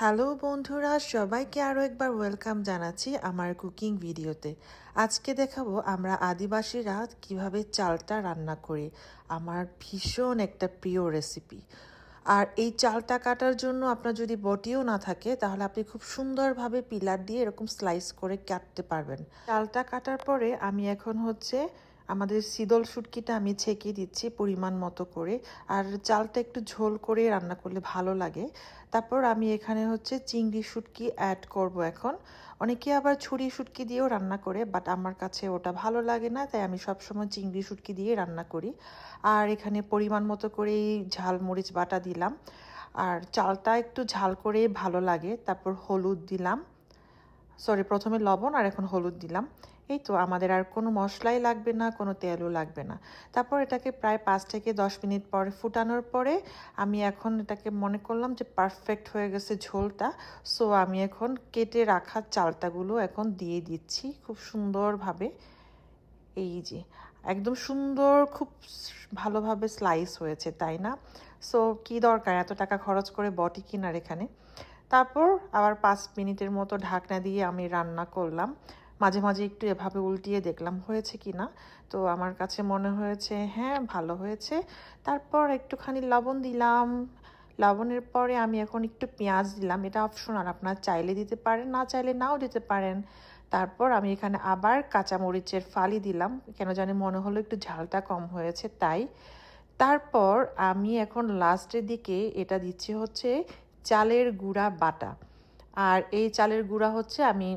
Hello বন্ধুরা, সবাইকে আরও একবার ওয়েলকাম জানাচ্ছি আমার কুকিং ভিডিওতে। আজকে দেখাবো আমরা আদিবাসীরা কীভাবে চালটা রান্না করি। আমার ভীষণ একটা প্রিয় রেসিপি আর এই চালটা কাটার জন্য আপনার যদি বটিও না থাকে, তাহলে আপনি খুব সুন্দরভাবে পিলার দিয়ে এরকম স্লাইস করে কাটতে পারবেন। চালটা কাটার পরে আমি এখন হচ্ছে আমাদের শীতল শুটকিটা আমি ছেঁকে দিচ্ছি পরিমাণ মতো করে। আর চালটা একটু ঝোল করে রান্না করলে ভালো লাগে। তারপর আমি এখানে হচ্ছে চিংড়ি শুটকি অ্যাড করব এখন। অনেকে আবার ছুরি শুটকি দিয়েও রান্না করে বাট আমার কাছে ওটা ভালো লাগে না, তাই আমি সবসময় চিংড়ি শুটকি দিয়ে রান্না করি। আর এখানে পরিমাণ মতো করেই ঝাল মরিচ বাটা দিলাম। আর চালটা একটু ঝাল করে ভালো লাগে। তারপর হলুদ দিলাম। সরি প্রথমে লবণ আর এখন হলুদ দিলাম। এই তো আমাদের আর কোনো মশলাই লাগবে না, কোনো তেলও লাগবে না। তারপর এটাকে প্রায় পাঁচ থেকে দশ মিনিট পরে ফুটানোর পরে আমি এখন এটাকে মনে করলাম যে পারফেক্ট হয়ে গেছে ঝোলটা। সো আমি এখন কেটে রাখা চালটাগুলো এখন দিয়ে দিচ্ছি খুব সুন্দরভাবে। এই যে, একদম সুন্দর, খুব ভালোভাবে স্লাইস হয়েছে, তাই না? সো কি দরকার? এত টাকা খরচ করে বটি কিনার এখানে। তারপর আবার পাঁচ মিনিটের মতো ঢাকনা দিয়ে আমি রান্না করলাম। মাঝে মাঝে একটু এভাবে উল্টিয়ে দেখলাম, হয়েছে কি না? তো আমার কাছে মনে হয়েছে হ্যাঁ ভালো হয়েছে। তারপর একটুখানি লবণ দিলাম। লবণের পরে আমি এখন একটু পেঁয়াজ দিলাম। এটা অপশনাল আপনার চাইলে দিতে পারেন, না চাইলে নাও দিতে পারেন। তারপর আমি এখানে আবার কাঁচামরিচের ফালি দিলাম। কেন জানি মনে হলো একটু ঝালটা কম হয়েছে, তাই। তারপর আমি এখন লাস্টের দিকে এটা দিচ্ছি হচ্ছে চালের গুঁড়া বাটা। আর এই চালের গুঁড়া হচ্ছে আমি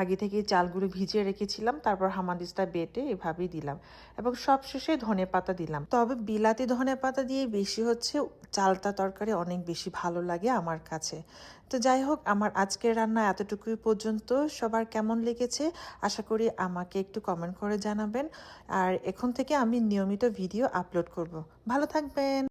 আগে থেকে চালগুলো ভিজিয়ে রেখেছিলাম, তারপর হামাদিসটা বেটে এভাবেই দিলাম এবং সবশেষে ধনে পাতা দিলাম। তবে বিলাতি ধনে পাতা দিয়ে বেশি হচ্ছে চালটা তরকারি অনেক বেশি ভালো লাগে আমার কাছে। তো যাই হোক, আমার আজকের রান্না এতটুকুই পর্যন্ত। সবার কেমন লেগেছে আশা করি আমাকে একটু কমেন্ট করে জানাবেন। আর এখন থেকে আমি নিয়মিত ভিডিও আপলোড করব। ভালো থাকবেন!